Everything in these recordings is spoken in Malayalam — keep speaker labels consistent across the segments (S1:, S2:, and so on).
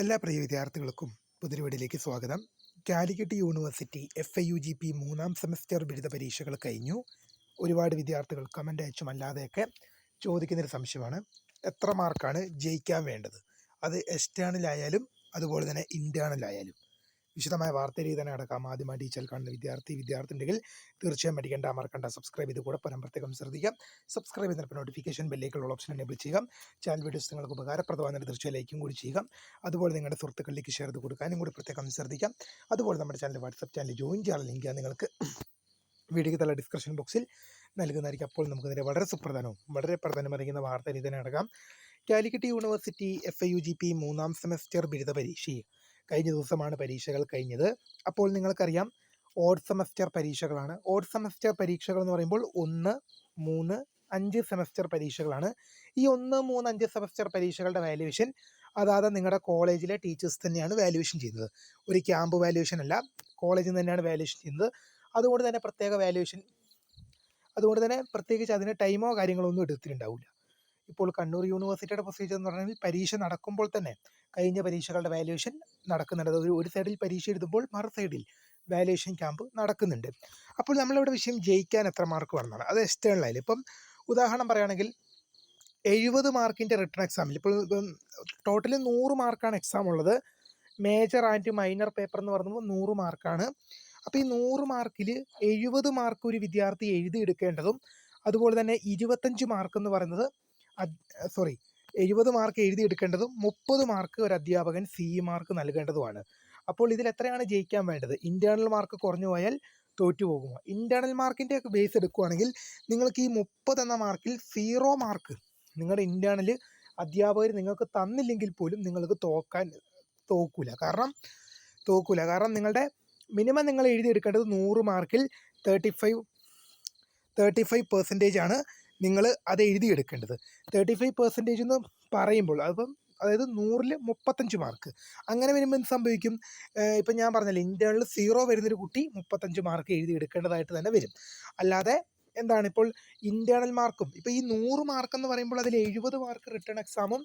S1: എല്ലാ പ്രിയ വിദ്യാർത്ഥികൾക്കും പുതിരുവടിയിലേക്ക് സ്വാഗതം. Calicut university F I U G P മൂന്നാം സെമസ്റ്റർ ബിരുദ പരീക്ഷകൾ കഴിഞ്ഞു. ഒരുപാട് വിദ്യാർത്ഥികൾ കമന്റ് അയച്ചും അല്ലാതെയൊക്കെ ചോദിക്കുന്നൊരു സംശയമാണ്. എത്ര മാർക്കാണ് ജയിക്കാൻ വേണ്ടത്? അത് എക്സ്റ്റേണലായാലും അതുപോലെ തന്നെ ഇന്റേണലായാലും വിശദമായ വാർത്തയിൽ തന്നെ അടക്കാം ആദ്യമായി ടീച്ചർ കാണുന്ന വിദ്യാർത്ഥി വിദ്യാർത്ഥി ഉണ്ടെങ്കിൽ തീർച്ചയായും പഠിക്കേണ്ട മറക്കണ്ട സബ്സ്ക്രൈബ് ചെയ്ത് കൂടെ പരം പ്രത്യേകം ശ്രദ്ധിക്കാം. സബ്സ്ക്രൈബ് ചെയ്തപ്പോൾ നോട്ടിഫിക്കേഷൻ ബെല്ലേക്കുള്ള ഓപ്ഷൻ എനേബിൾ ചെയ്യുക. ചാനൽ വീഡിയോസ് നിങ്ങൾക്ക് ഉപകാരപ്രദമാകുന്ന തീർച്ചയായും ലൈക്കും കൂടി ചെയ്യുക. അതുപോലെ നിങ്ങളുടെ സുഹൃത്തുക്കളിലേക്ക് ഷെയർ ചെയ്ത് കൊടുക്കാനും കൂടി പ്രത്യേകം ശ്രദ്ധിക്കാം. അതുപോലെ നമ്മുടെ ചാനൽ വാട്സപ്പ് ചാനൽ ജോയിൻ ചെയ്യാനുള്ള ലിങ്ക് നിങ്ങൾക്ക് വീഡിയോയ്ക്ക് തല ഡിസ്ക്രിപ്ഷൻ ബോക്സിൽ നൽകുന്നതായിരിക്കും. അപ്പോൾ നമുക്ക് നേരെ വളരെ സുപ്രധാനവും വളരെ പ്രധാനം വാർത്ത വാർത്ത തന്നെ അടക്കാം. Calicut university F I U G P മൂന്നാം സെമസ്റ്റർ ബിരുദ പരീക്ഷ. കഴിഞ്ഞ ദിവസമാണ് പരീക്ഷകൾ കഴിഞ്ഞത്. അപ്പോൾ നിങ്ങൾക്കറിയാം ഓഡ് സെമസ്റ്റർ പരീക്ഷകളാണ്. ഓഡ് സെമസ്റ്റർ പരീക്ഷകൾ എന്ന് പറയുമ്പോൾ ഒന്ന് മൂന്ന് അഞ്ച് സെമസ്റ്റർ പരീക്ഷകളാണ്. ഈ ഒന്ന് മൂന്ന് അഞ്ച് സെമസ്റ്റർ പരീക്ഷകളുടെ വാല്യുവേഷൻ അതാത് നിങ്ങളുടെ കോളേജിലെ ടീച്ചേഴ്സ് തന്നെയാണ് വാല്യുവേഷൻ ചെയ്യുന്നത്. ഒരു ക്യാമ്പ് വാല്യുവേഷൻ അല്ല കോളേജിൽ നിന്ന് തന്നെയാണ് വാല്യുവേഷൻ ചെയ്യുന്നത്. അതുകൊണ്ട് തന്നെ പ്രത്യേക വാല്യുവേഷൻ അതുകൊണ്ട് തന്നെ പ്രത്യേകിച്ച് അതിന് ടൈമോ കാര്യങ്ങളോ ഒന്നും എടുത്തിട്ടുണ്ടാവില്ല ഇപ്പോൾ കണ്ണൂർ യൂണിവേഴ്സിറ്റിയുടെ പ്രൊസീജിയർ എന്ന് പറഞ്ഞാൽ പരീക്ഷ നടക്കുമ്പോൾ തന്നെ കഴിഞ്ഞ പരീക്ഷകളുടെ വാല്യുവേഷൻ നടക്കുന്നുണ്ട്. അതായത് ഒരു സൈഡിൽ പരീക്ഷ എഴുതുമ്പോൾ മറു സൈഡിൽ വാല്യുവേഷൻ ക്യാമ്പ് നടക്കുന്നുണ്ട്. അപ്പോൾ നമ്മളിവിടെ വിഷയം ജയിക്കാൻ എത്ര മാർക്ക് വേണമെന്നാണ് അത് എക്സ്റ്റേണൽ ആയാലും. ഇപ്പം ഉദാഹരണം പറയുകയാണെങ്കിൽ എഴുപത് മാർക്കിന്റെ റിട്ടേൺ എക്സാമിൽ ഇപ്പോൾ ടോട്ടലി നൂറ് മാർക്കാണ് എക്സാം ഉള്ളത്. മേജർ ആൻഡ് മൈനർ പേപ്പർ എന്ന് പറയുമ്പോൾ നൂറ് മാർക്കാണ് അപ്പോൾ ഈ നൂറ് മാർക്കിൽ എഴുപത് മാർക്ക് ഒരു വിദ്യാർത്ഥി എഴുതിയെടുക്കേണ്ടതും അതുപോലെ തന്നെ ഇരുപത്തഞ്ച് മാർക്ക് എന്ന് പറയുന്നത് സോറി എഴുപത് മാർക്ക് എഴുതി എഴുതിയെടുക്കേണ്ടതും മുപ്പത് മാർക്ക് ഒരു അധ്യാപകൻ സി മാർക്ക് നൽകേണ്ടതുമാണ്. അപ്പോൾ ഇതിൽ എത്രയാണ് ജയിക്കാൻ വേണ്ടത്? ഇന്റേർണൽ മാർക്ക് കുറഞ്ഞു പോയാൽ തോറ്റു പോകുമോ? ഇന്റേർണൽ മാർക്കിന്റെ ഒക്കെ ബേസ് എടുക്കുകയാണെങ്കിൽ നിങ്ങൾക്ക് ഈ മുപ്പത് എന്ന മാർക്കിൽ സീറോ മാർക്ക് നിങ്ങളുടെ ഇന്റേർണൽ അധ്യാപകർ നിങ്ങൾക്ക് തന്നില്ലെങ്കിൽ പോലും നിങ്ങൾക്ക് തോക്കാൻ തോക്കൂല. കാരണം തോക്കൂല. കാരണം നിങ്ങളുടെ മിനിമം നിങ്ങൾ എഴുതിയെടുക്കേണ്ടത് നൂറ് മാർക്കിൽ thirty five thirty five percentage ആണ് നിങ്ങൾ അത് എഴുതിയെടുക്കേണ്ടത്. തേർട്ടി ഫൈവ് പെർസെന്റേജ് എന്ന് പറയുമ്പോൾ അതിപ്പം അതായത് നൂറിൽ മുപ്പത്തഞ്ച് മാർക്ക് അങ്ങനെ വരുമ്പോൾ എന്ത് സംഭവിക്കും? ഇപ്പം ഞാൻ പറഞ്ഞല്ലോ ഇന്റേണൽ സീറോ വരുന്നൊരു കുട്ടി മുപ്പത്തഞ്ച് മാർക്ക് എഴുതി എടുക്കേണ്ടതായിട്ട് തന്നെ വരും. അല്ലാതെ എന്താണ് ഇപ്പോൾ ഇന്റേണൽ മാർക്കും ഇപ്പോൾ ഈ നൂറ് മാർക്ക് എന്ന് പറയുമ്പോൾ അതിൽ എഴുപത് മാർക്ക് റിട്ടേൺ എക്സാമും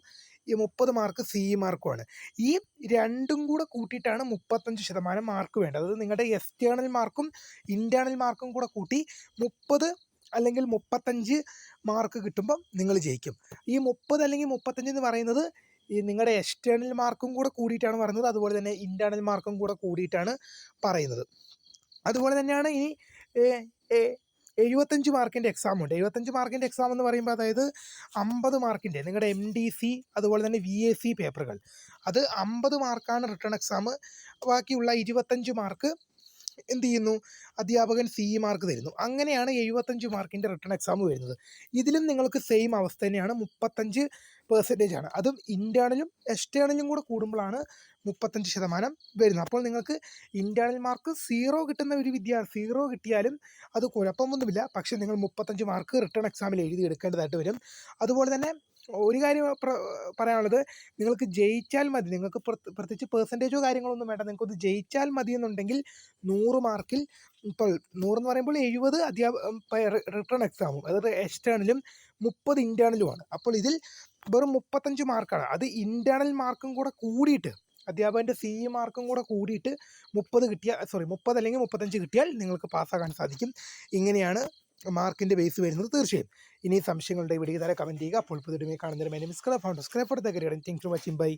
S1: ഈ മുപ്പത് മാർക്ക് സി മാർക്കുമാണ് ഈ രണ്ടും കൂടെ കൂട്ടിയിട്ടാണ് മുപ്പത്തഞ്ച് ശതമാനം മാർക്ക് വേണ്ടത്. അതായത് നിങ്ങളുടെ എക്സ്റ്റേണൽ മാർക്കും ഇന്റേണൽ മാർക്കും കൂടെ കൂട്ടി മുപ്പത് അല്ലെങ്കിൽ മുപ്പത്തഞ്ച് മാർക്ക് കിട്ടുമ്പം നിങ്ങൾ ജയിക്കും. ഈ മുപ്പത് അല്ലെങ്കിൽ മുപ്പത്തഞ്ച് എന്ന് പറയുന്നത് ഈ നിങ്ങളുടെ എക്സ്റ്റേണൽ മാർക്കും കൂടെ കൂടിയിട്ടാണ് പറയുന്നത്. അതുപോലെ തന്നെ ഇന്റേർണൽ മാർക്കും കൂടെ കൂടിയിട്ടാണ് പറയുന്നത്. അതുപോലെ തന്നെയാണ് ഇനി എഴുപത്തഞ്ച് മാർക്കിന്റെ എക്സാം ഉണ്ട്. എഴുപത്തഞ്ച് മാർക്കിന്റെ എക്സാം എന്ന് പറയുമ്പോൾ അതായത് അമ്പത് മാർക്കിന്റെ നിങ്ങളുടെ എം ഡി സി അതുപോലെ തന്നെ വി എ സി പേപ്പറുകൾ അത് അമ്പത് മാർക്കാണ് റിട്ടേൺ എക്സാം ബാക്കിയുള്ള ഇരുപത്തഞ്ച് മാർക്ക് എന്ത് ചെയ്യുന്നു? അധ്യാപകൻ സി ഇ മാർക്ക് തരുന്നു. അങ്ങനെയാണ് എഴുപത്തഞ്ച് മാർക്കിന്റെ റിട്ടേൺ എക്സാം വരുന്നത്. ഇതിലും നിങ്ങൾക്ക് സെയിം അവസ്ഥ തന്നെയാണ്. മുപ്പത്തഞ്ച് പെർസെന്റേജ് ആണ്. അതും ഇന്റേണലും എക്സ്റ്റേണലും കൂടെ കൂടുമ്പോഴാണ് മുപ്പത്തഞ്ച് ശതമാനം വരുന്നത്. അപ്പോൾ നിങ്ങൾക്ക് ഇന്റേണൽ മാർക്ക് സീറോ കിട്ടുന്ന ഒരു വിദ്യ സീറോ കിട്ടിയാലും അത് കുഴപ്പമൊന്നുമില്ല. പക്ഷേ നിങ്ങൾ മുപ്പത്തഞ്ച് മാർക്ക് റിട്ടേൺ എക്സാമിൽ എഴുതി എടുക്കേണ്ടതായിട്ട് വരും. അതുപോലെ തന്നെ ഒരു കാര്യം പറയാനുള്ളത്. നിങ്ങൾക്ക് ജയിച്ചാൽ മതി. നിങ്ങൾക്ക് പ്രത്യേകിച്ച് പെർസെന്റേജോ കാര്യങ്ങളൊന്നും വേണ്ട. നിങ്ങൾക്കൊന്ന് ജയിച്ചാൽ മതി എന്നുണ്ടെങ്കിൽ നൂറ് മാർക്കിൽ ഇപ്പോൾ നൂറെന്ന് പറയുമ്പോൾ എഴുപത് അധ്യാപ റിട്ടേൺ എക്സാമും അതായത് എക്സ്റ്റേണലും മുപ്പത് ഇന്റേണലുമാണ് അപ്പോൾ ഇതിൽ വെറും മുപ്പത്തഞ്ച് മാർക്കാണ് അത് ഇന്റേണൽ മാർക്കും കൂടെ കൂടിയിട്ട് അധ്യാപകന്റെ സി ഇ മാർക്കും കൂടെ കൂടിയിട്ട് മുപ്പത് കിട്ടിയാൽ സോറി മുപ്പത് അല്ലെങ്കിൽ മുപ്പത്തഞ്ച് കിട്ടിയാൽ നിങ്ങൾക്ക് പാസ്സാകാൻ സാധിക്കും. ഇങ്ങനെയാണ് മാർക്കിന്റെ ബേസ് വരുന്നത് തീർച്ചയായും. ഇനി സംശയങ്ങളുടെ വീഡിയോ താരം കമന്റ് ചെയ്യുക. അപ്പോൾ പുതിയ കാണുന്നതിന് മേലെ സ്ക്രൈബ് ഫോർ ദ എടുത്ത തിങ്ക് വാച്ചിങ് ബൈ